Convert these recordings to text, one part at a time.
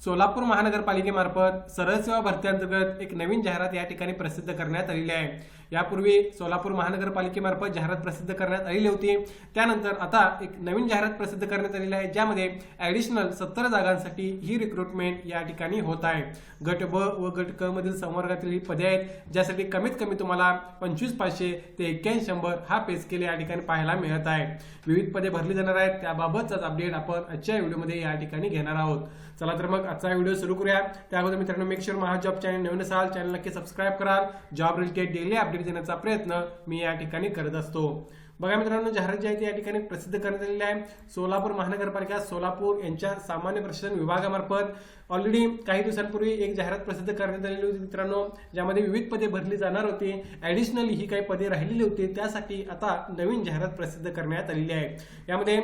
सोलापूर महानगरपालिकेमार्फत सरळ सेवा भरत्यांतर्गत एक नवीन जाहिरात या ठिकाणी प्रसिद्ध करण्यात आलेली आहे. यापूर्वी सोलापूर महानगरपालिकेमार्फत जाहिरात प्रसिद्ध करण्यात आलेली होती. त्यानंतर आता एक नवीन जाहिरात प्रसिद्ध करण्यात आलेली आहे ज्यामध्ये ऍडिशनल सत्तर जागांसाठी ही रिक्रुटमेंट या ठिकाणी होत आहे. गट ब व गट क मधील संवर्गातील ही पदे आहेत ज्यासाठी कमीत कमी तुम्हाला पंचवीस पाचशे ते एक्क्याऐंशी शंभर हा पे स्केल या ठिकाणी पाहायला मिळत आहे. विविध पदे भरली जाणार आहेत त्याबाबतचाच अपडेट आपण आजच्या व्हिडिओमध्ये या ठिकाणी घेणार आहोत. चला तर मग आजचा व्हिडिओ सुरू करूया त्या अगोदर मित्रांनो make sure Maha job channel नवीन असाल चॅनल नक्की सबस्क्राईब कराल. जॉब रिलेटेड डेली अपडेट देण्याचा प्रयत्न मी या ठिकाणी करत असतो. बघा मित्रांनो जाहिरात जी आहे ती या ठिकाणी प्रसिद्ध करण्यात आलेली आहे. सोलापूर महानगरपालिका सोलापूर यांच्या सामान्य प्रशासन विभागामार्फत ऑलरेडी काही दिवसांपूर्वी एक जाहिरात प्रसिद्ध करण्यात आलेली होती मित्रांनो ज्यामध्ये विविध पदे भरली जाणार होती. ऍडिशनली ही काही पदे राहिलेली होती. त्यासाठी आता नवीन जाहिरात प्रसिद्ध करण्यात आलेली आहे. यामध्ये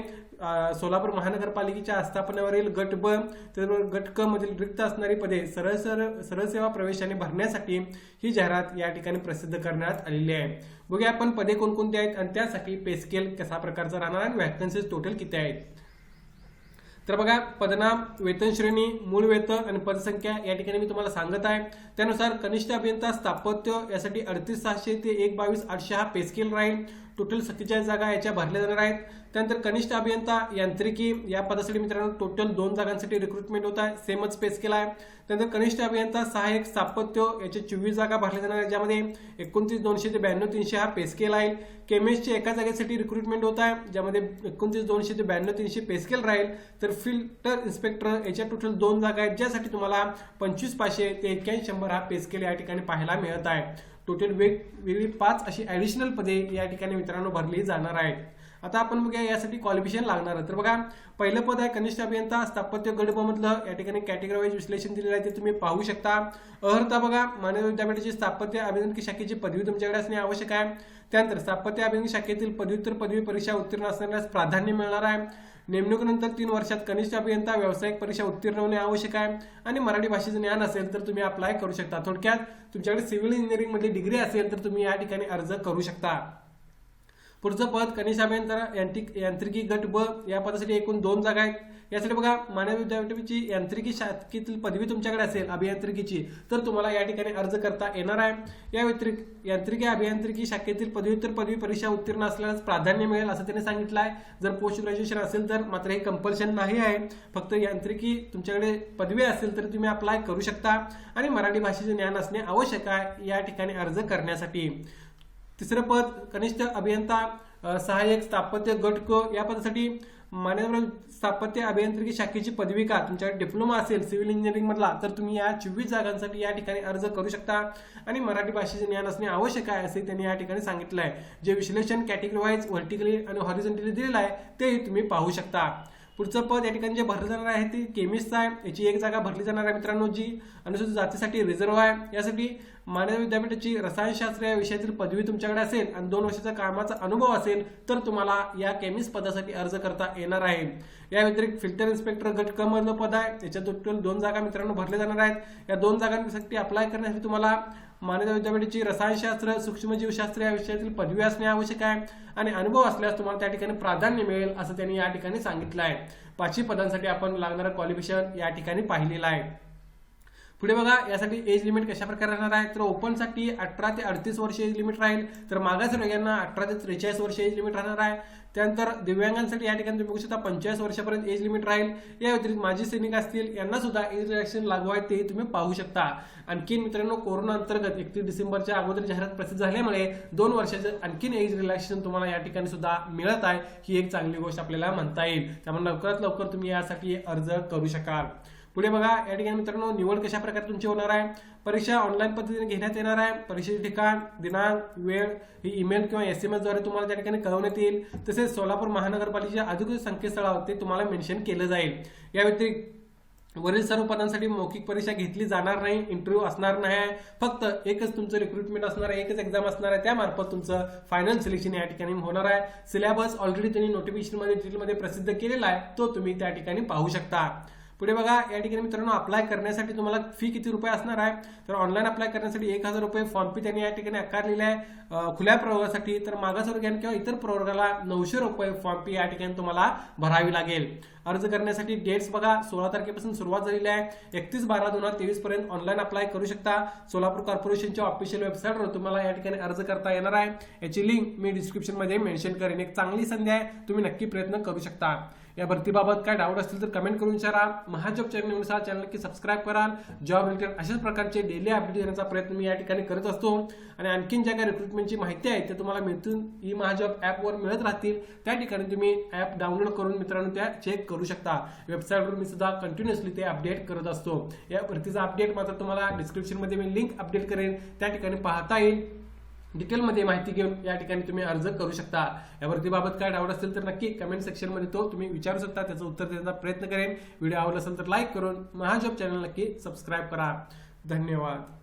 सोलापूर महानगरपालिकेच्या आस्थापनेवरील गट ब त्याचबरोबर गट क मधील रिक्त असणारी पदे सरळ सरळ सेवा प्रवेशाने भरण्यासाठी ही जाहिरात या ठिकाणी प्रसिद्ध करण्यात आलेली आहे. बघूया आपण पदे कोणकोणती आहेत आणि त्यासाठी पेस्केल कसा कशा प्रकारचा राहणार आणि व्हॅकन्सीज टोटल किती आहेत. तर बघा पदनाम वेतन श्रेणी मूळ वेतन आणि पदसंख्या या ठिकाणी मी तुम्हाला सांगत आहे. त्यानुसार कनिष्ठ अभियंता स्थापत्य यासाठी अडतीस सहाशे ते एक बावीस आठशे हा पेस्केल राहील. टोटल सत्तेचाळीस जागा याच्या भरल्या जाणार आहेत. त्यानंतर कनिष्ठ अभियंता यांत्रिकी या पदासाठी मित्रांनो टोटल दोन जागांसाठी रिक्रुटमेंट होत आहे. सेमच स्पेस केला आहे. त्यानंतर कनिष्ठ अभियंता सहाय्यक स्थापत्य याच्या चोवीस जागा भरल्या जाणार आहेत. ज्यामध्ये एकोणतीस दोनशे ते ब्याण्णव तीनशे हा पेस्केल आहे. केमिस्टच्या एका जागेसाठी रिक्रुटमेंट होत आहे. ज्यामध्ये एकोणतीस दोनशे ते ब्याण्णव तीनशे पेस्केल राहील. तर फिल्टर इन्स्पेक्टर याच्या टोटल दोन जागा आहेत. ज्यासाठी तुम्हाला पंचवीस पाचशे ते एक्क्याऐंशी शंभर हा पेस्केल या ठिकाणी पाहायला मिळत आहे. टोटल वेगवेगळी पाच अशी ऍडिशनल पदे या ठिकाणी मित्रांनो भरली जाणार आहेत. आता आपण बघूया यासाठी क्वालिफिकेशन लागणार आहे. तर बघा पहिलं पद आहे कनिष्ठ अभियंता स्थापत्य गट या ठिकाणी कॅटेगरीवाईज विश्लेषण दिलेलं आहे ते तुम्ही पाहू शकता. अर्हता बघा मानव विद्यापीठाची स्थापत्य अभियांत्रिकी शाखेची पदवी तुमच्याकडे असणे आवश्यक आहे. त्यानंतर स्थापत्य अभियांत्रिकी शाखेतील पदव्युत्तर पदवी परीक्षा उत्तीर्ण असणाऱ्यास प्राधान्य मिळणार आहे. नेमणुकीनंतर तीन वर्षात कनिष्ठ अभियंता व्यावसायिक परीक्षा उत्तीर्ण होणे आवश्यक आहे. आणि मराठी भाषेचं ज्ञान असेल तर तुम्ही अप्लाय करू शकता. थोडक्यात तुमच्याकडे सिव्हिल इंजिनिअरिंगमध्ये डिग्री असेल तर तुम्ही या ठिकाणी अर्ज करू शकता. पुढचं पद कनिष्ठ अभियंता यांत्रिक यांत्रिकी गट ब या पदासाठी एकूण दोन जागा आहेत. यासाठी बघा मानव विद्यापीठाची यांत्रिकी शाखेतील पदवी तुमच्याकडे असेल अभियांत्रिकीची तर तुम्हाला या ठिकाणी अर्ज करता येणार आहे. या व्यतिरिक्त यांत्रिकी अभियांत्रिकी शाखेतील पदव्युत्तर पदवी परीक्षा उत्तीर्ण असल्यास प्राधान्य मिळेल असं त्यांनी सांगितलं आहे. जर पोस्ट ग्रॅज्युएशन असेल तर मात्र हे कंपल्शन नाही आहे. फक्त यांत्रिकी तुमच्याकडे पदवी असेल तर तुम्ही अप्लाय करू शकता. आणि मराठी भाषेचे ज्ञान असणे आवश्यक आहे या ठिकाणी अर्ज करण्यासाठी. तिसरं पद कनिष्ठ अभियंता सहाय्यक स्थापत्य गट क या पदासाठी मान्यवर स्थापत्य अभियांत्रिकी शाखेची पदविका तुमच्याकडे डिप्लोमा असेल सिव्हिल इंजिनिअरिंग मधला तर तुम्ही या चोवीस जागांसाठी या ठिकाणी अर्ज करू शकता. आणि मराठी भाषेचे ज्ञान असणे आवश्यक आहे असे त्यांनी या ठिकाणी सांगितलं आहे जे विश्लेषण कॅटेगरी वाईज व्हर्टिकली आणि हॉरिझॉन्टली दिलेलं आहे तेही तुम्ही पाहू शकता. पुढचं पद या ठिकाणी जे भरलं जाणार आहे ते केमिस्ट आहे. याची एक जागा भरली जाणार आहे मित्रांनो जी अनुसूचित जातीसाठी रिझर्व्ह आहे. यासाठी मानव विद्यापीठाची रसायनशास्त्र या विषयातील पदवी तुमच्याकडे असेल आणि दोन वर्षाचा कामाचा अनुभव असेल तर तुम्हाला या केमिस्ट पदासाठी अर्ज करता येणार आहे. या व्यतिरिक्त फिल्टर इन्स्पेक्टर गट क मधलं पद आहे. त्याच्यात टोटल दोन जागा मित्रांनो भरल्या जाणार आहेत. या दोन जागांसाठी अप्लाय करण्यासाठी तुम्हाला मान्यता विद्यापीठाची रसायनशास्त्र सूक्ष्मजीवशास्त्र या विषयातील पदवी असणे आवश्यक आहे आणि अनुभव असल्यास तुम्हाला त्या ठिकाणी प्राधान्य मिळेल असं त्यांनी या ठिकाणी सांगितलं आहे. पाचवी पदांसाठी आपण लागणारं क्वालिफिकेशन या ठिकाणी पाहिलेलं आहे. पुढे बघा यासाठी एज लिमिट कशा प्रकारे राहणार आहे? तर ओपनसाठी अठरा ते अडतीस वर्ष एज लिमिट राहील. तर मागास रोग्यांना अठरा ते त्रेचाळीस वर्ष एज लिमिट राहणार आहे. त्यानंतर दिव्यांगांसाठी या ठिकाणी तुम्ही बघू शकता पंचेचाळीस वर्षापर्यंत एज लिमिट राहील. या व्यतिरिक्त माजी सैनिक असतील यांना सुद्धा एज रिलॅक्शन लागू आहे ते तुम्ही पाहू शकता. आणखी मित्रांनो कोरोना अंतर्गत एकतीस डिसेंबरच्या अगोदर जाहिरात प्रसिद्ध झाल्यामुळे दोन वर्षाचं आणखीन एज रिलॅक्सेशन तुम्हाला या ठिकाणी सुद्धा मिळत आहे. ही एक चांगली गोष्ट आपल्याला म्हणता येईल. त्यामुळे लवकरात लवकर तुम्ही यासाठी अर्ज करू शकाल. पुढे बघा या ठिकाणी मित्रांनो निवड कशा प्रकारे तुमची होणार आहे? परीक्षा ऑनलाईन पद्धतीने घेण्यात येणार आहे. परीक्षेचे ठिकाण दिनांक वेळ ही ईमेल किंवा एस एम एसद्वारे तुम्हाला त्या ठिकाणी कळवण्यात येईल. तसेच सोलापूर महानगरपालिकेच्या अधिकृत संकेतस्थळावर ते तुम्हाला मेन्शन केलं जाईल. या व्यतिरिक्त वरील सर्व पदांसाठी मौखिक परीक्षा घेतली जाणार नाही इंटरव्ह्यू असणार नाही. आहे. फक्त एकच तुमचं रिक्रुटमेंट असणार आहे एकच एक्झाम असणार आहे त्यामार्फत तुमचं फायनल सिलेक्शन या ठिकाणी होणार आहे. सिलेबस ऑलरेडी त्यांनी नोटिफिकेशनमध्ये डिटेलमध्ये प्रसिद्ध केलेला आहे तो तुम्ही त्या ठिकाणी पाहू शकता. पुढे बघा या ठिकाणी मित्रांनो अप्लाय करण्यासाठी तुम्हाला फी किती रुपये असणार आहे? तर ऑनलाईन अप्लाय करण्यासाठी एक हजार रुपये फॉर्म फी त्यांनी या ठिकाणी आकारलेली आहे. खुल्या प्रवर्गासाठी तर मागासवर्गीय किंवा इतर प्रवर्गाला नऊशे रुपये फॉर्म फी या ठिकाणी तुम्हाला भरावी लागेल. अर्ज करण्यासाठी डेट्स बघा. सोळा तारखेपासून सुरुवात झालेली आहे. एकतीस बारा दोन हजार तेवीस पर्यंत ऑनलाईन अप्लाय करू शकता. सोलापूर कॉर्पोरेशनच्या ऑफिशियल वेबसाईटवर तुम्हाला या ठिकाणी अर्ज करता येणार आहे. याची लिंक मी डिस्क्रिप्शनमध्ये मेन्शन करेन. एक चांगली संधी आहे. तुम्ही नक्की प्रयत्न करू शकता. या भरतीबाबत काय डाऊट असतील तर कमेंट करून विचारा. महाजॉब चॅनल चॅनल नक्की सबस्क्राईब कराल जॉब रिलेटेड अशाच प्रकारचे डेली अपडेट देण्याचा प्रयत्न मी या ठिकाणी करत असतो. आणि आणखीन ज्या काही रिक्रुटमेंटची माहिती आहे ते तुम्हाला मिळून ई महाजॉब ॲपवर मिळत राहतील. त्या ठिकाणी तुम्ही ॲप डाउनलोड करून मित्रांनो त्या चेक करू शकता. वेबसाईटवर मी सुद्धा कंटिन्युअसली ते अपडेट करत असतो. या भरतीचा अपडेट मात्र तुम्हाला डिस्क्रिप्शनमध्ये मी लिंक अपडेट करेन. त्या ठिकाणी पाहता येईल. डिटेलमध्ये माहिती घेऊन या ठिकाणी तुम्ही अर्ज करू शकता. या भरतीबाबत काय डाऊट असेल तर नक्की कमेंट सेक्शनमध्ये तो तुम्ही विचारू शकता. त्याचं उत्तर देण्याचा प्रयत्न करेन. व्हिडिओ आवडला असेल तर लाईक करून महाजॉब चॅनल नक्की सबस्क्राईब करा. धन्यवाद.